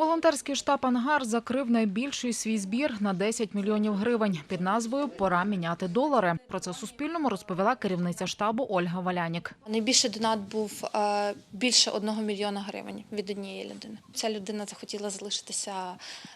Волонтерський штаб Ангар закрив найбільший свій збір на 10 мільйонів гривень під назвою Пора міняти долари. Про це Суспільному розповіла керівниця штабу Ольга Валянік. Найбільший донат був е, більше одного мільйона гривень від однієї людини. Ця людина захотіла залишитися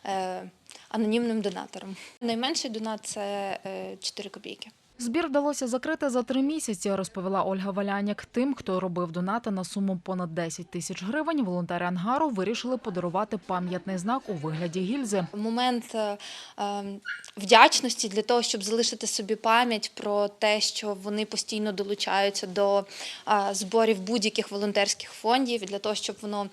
е, анонімним донатором. Найменший донат це е, 4 копійки. Збір вдалося закрити за три місяці, розповіла Ольга Валянік. Тим, хто робив донати на суму понад 10 тисяч гривень, волонтери ангару вирішили подарувати пам'ятний знак у вигляді гільзи. Момент е, е, вдячності для того, щоб залишити собі пам'ять про те, що вони постійно долучаються до е, зборів будь-яких волонтерських фондів, для того, щоб воно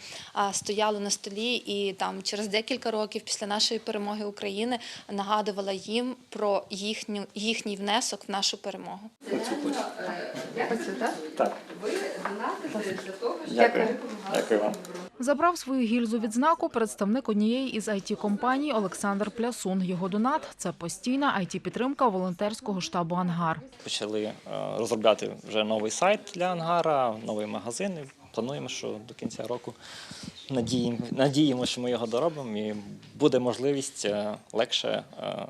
стояло на столі і там через декілька років після нашої перемоги України нагадувала їм про їхню їхній внесок нашу перемогу. Так. Дякую. Дякую вам. Забрав свою гільзу відзнаку представник однієї із it компаній Олександр Плясун. Його донат це постійна it підтримка волонтерського штабу Ангар. Почали е, розробляти вже новий сайт для ангара, новий магазин. Плануємо, що до кінця року надіємо, надіємо, що ми його доробимо, і буде можливість е, легше е,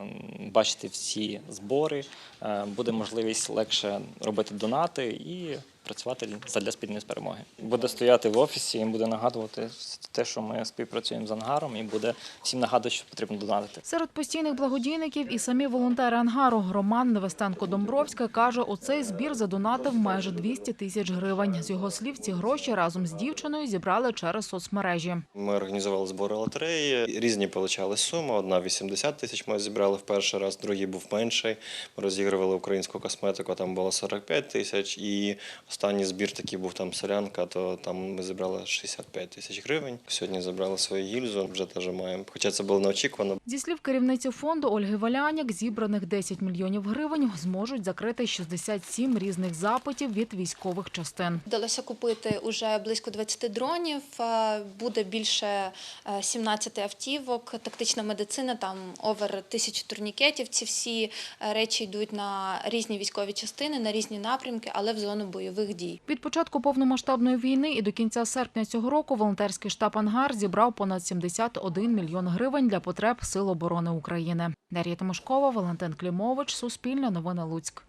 бачити всі збори, е, буде можливість легше робити донати і працювати для спільної перемоги. Буде стояти в офісі і буде нагадувати те, що ми співпрацюємо з ангаром, і буде всім нагадувати, що потрібно донатити. Серед постійних благодійників і самі волонтери ангару Роман Невестенко Домбровська каже, у цей збір задонатив майже 200 тисяч гривень. З його слів, ці гроші разом з дівчиною зібрали через соцмережі. Ми організували збори лотереї. Різні получали суми. Одна 80 тисяч ми зібрали в перший раз, другий був менший. Ми розігрували українську косметику, там було 45 тисяч. І останній збір такий був там солянка, то там ми зібрали 65 тисяч гривень. Сьогодні забрали свою гільзу, вже теж маємо. Хоча це було неочікувано. Зі слів керівниці фонду Ольги Валяняк, зібраних 10 мільйонів гривень зможуть закрити 67 різних запитів від військових частин. Вдалося купити уже близько 20 дронів, е, буде більше е, 17 автівок, тактична медицина, там овер тисячі турнікетів. Ці всі е, речі йдуть на різні військові частини, на різні напрямки, але в зону бойових дій. Від початку повномасштабної війни і до кінця серпня цього року волонтерський штаб «Ангар» зібрав понад 71 мільйон гривень для потреб Сил оборони України. Дар'я Тимошкова, Валентин Клімович, Суспільне новини Луцьк.